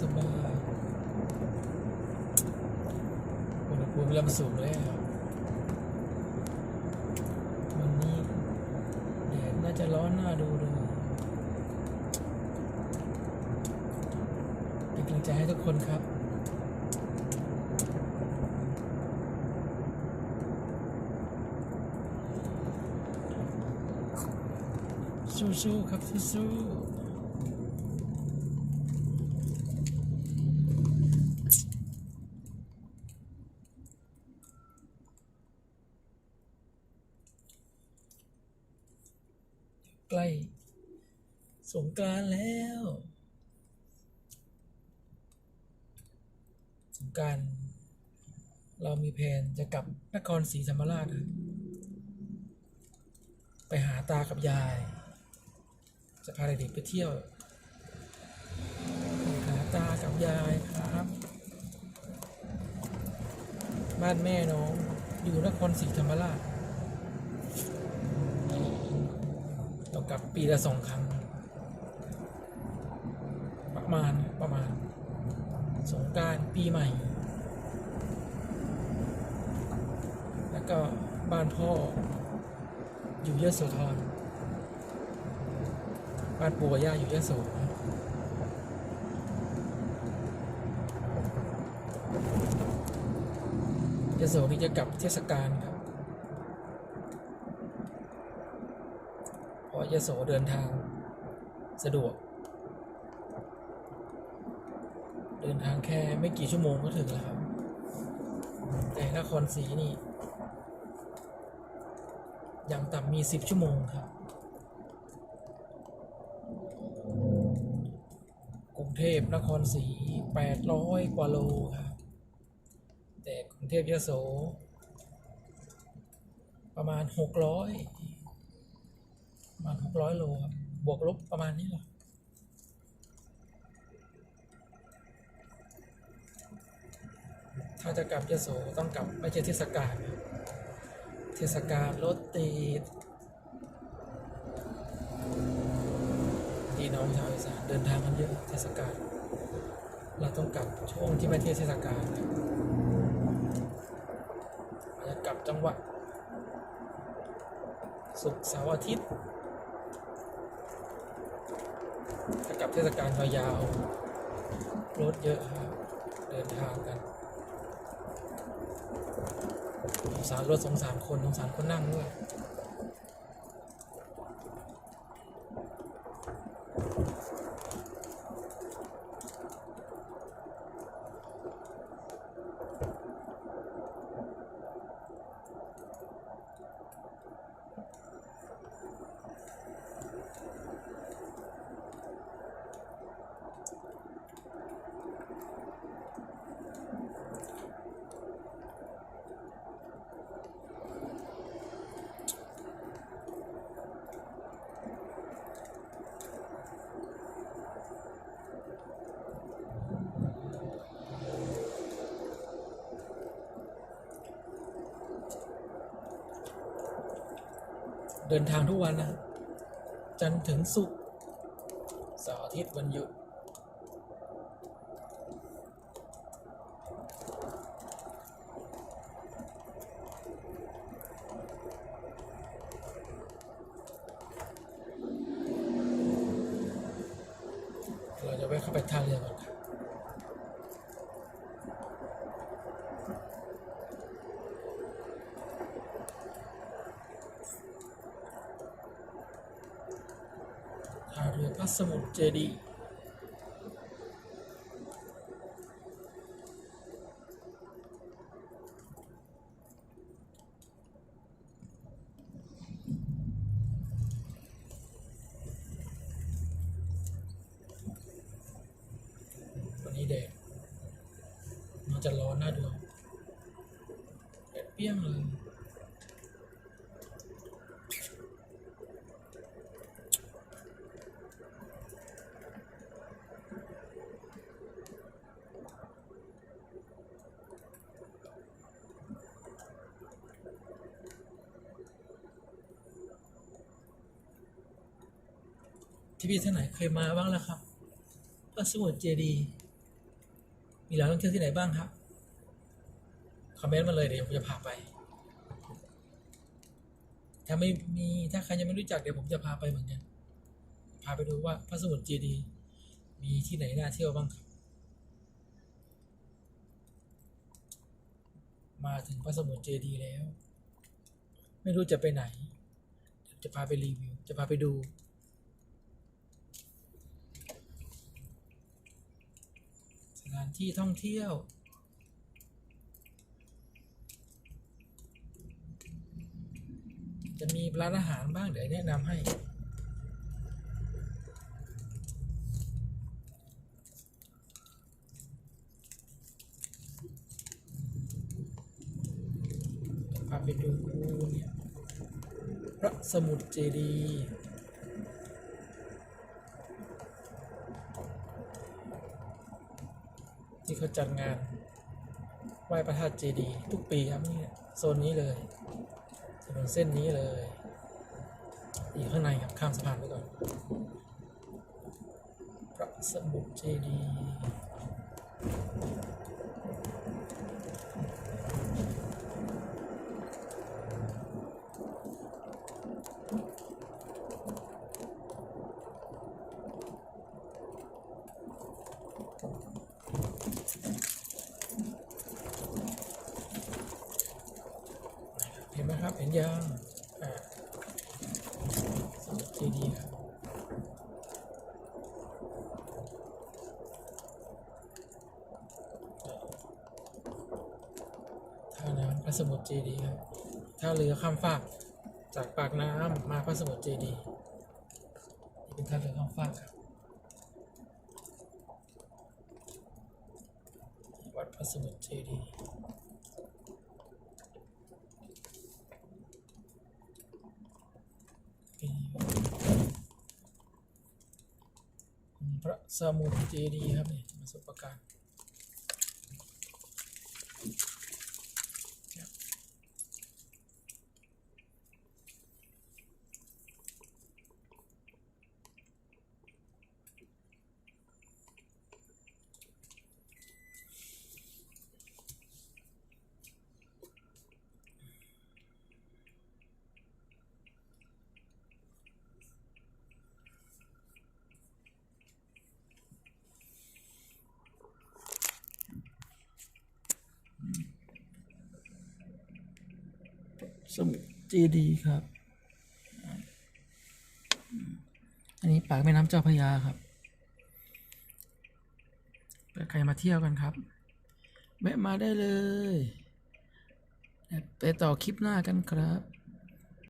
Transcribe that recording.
สบายอุณหภูมิเริ่มสูงแล้ววันนี้แดดน่าจะร้อนน่าดูเลยเป็นกำลังใจให้ทุกคนครับสู้ๆครับสู้ๆ ล้สงกรานต์แล้ว สงกรารเรามีแผนจะกลับนครศรีธรรมราชครับไปหาตากับยาย จะพาเด็กๆไปเที่ยว หาตากับยายครับ บ้านแม่น้องอยู่นครศรีธรรมราชต้อง กับปีละสองครั้ง ประมาณประมาณ สงการปีใหม่ แล้วก็บ้านพ่อ อยู่ยโสธรบ้านปู่ย่าอยู่ยโสยโสนี่จะกลับเทศกาลครับ เพราะ ยโสเดินทาง สะดวก เดินทางแค่ไม่กี่ชั่วโมงก็ถึงแล้วครับ แต่นครศรีนี่อย่างต่ำมีสิบชั่วโมงครับ กรุงเทพนครศรีแปดร้อยกว่าโลครับ แต่กรุงเทพยโส ประมาณหกร้อย มาณหกร้อยโลครับ บวกลบประมาณนี้แหละถ้าจะกลับยโสต้องกลับไม่ใช่เทศกาลเทศกาลรถติดพี่น้องชาวอีสานเดินทางกันเยอะเทศกาลเราต้องกลับช่วงที่ไม่เทศกาลอาจจะกลับจังหวัดศุกร์เสาร์อาทิตย์ ถ้ากลับเทศกาลยาวรถเยอะครับ เดินทางกันสงสารรถสงสารคนสงสารคนนั่งด้วย เดินทางทุกวันนะจันทร์ถึงศุกร์เสาร์อาทิตย์วันหยุดเราจะแวะเข้าไปท่าเรือก่อนครับ ท่าเรือพระสมุทรเจดีย์วันนี้แดดมันจะร้อนน่าดูแดดเปรี้ยงเลย ที่พี่ท่านไหนเคยมาบ้างแล้วครับพระสมุทรเจดีย์มีแหล่งท่องเที่ยวที่ไหนบ้างครับคอมเมนต์มาเลยเดี๋ยวผมจะพาไป ถ้าไม่มีถ้าใครยังไม่รู้จักเดี๋ยวผมจะพาไปเหมือนกันพาไปดูว่าพระสมุทรเจดีย์มีที่ไหนน่าเที่ยวบ้างครับ มาถึงพระสมุทรเจดีย์แล้ว ไม่รู้จะไปไหน จะพาไปรีวิว จะพาไปดู สถานที่ท่องเที่ยว จะมีร้านอาหารบ้างเดี๋ยวแนะนำให้พาไปดูเนี่ยพระสมุทรเจดีย์ ที่เขาจัดงานไหว้พระธาตุเจดีย์ทุกปีครับนี่โซนนี้เลยถนนเส้นนี้เลยอยู่ข้างในครับข้ามสะพานไปก่อนพระสมุทรเจดีย์เห็นไหม ครับเห็นยังอ่าสมุทรเจดีย์ครับท่าน้ำพระสมุทรเจดีย์ครับท่าเรือข้ามฟากจากปากน้ำมาพระสมุทรเจดีย์นี่เป็นท่าเรือข้ามฟากครับวัดพระสมุทรเจดีย์เป็นพระ สมุทรเจดีย์ครับนี่มาสุประการ ส มุทรเจดีครับ อันนี้ปากแม่น้ำเจ้าพระยาครับเปิดใครมาเที่ยวกันครับ แวะมาได้เลย ไปต่อคลิปหน้ากันครับ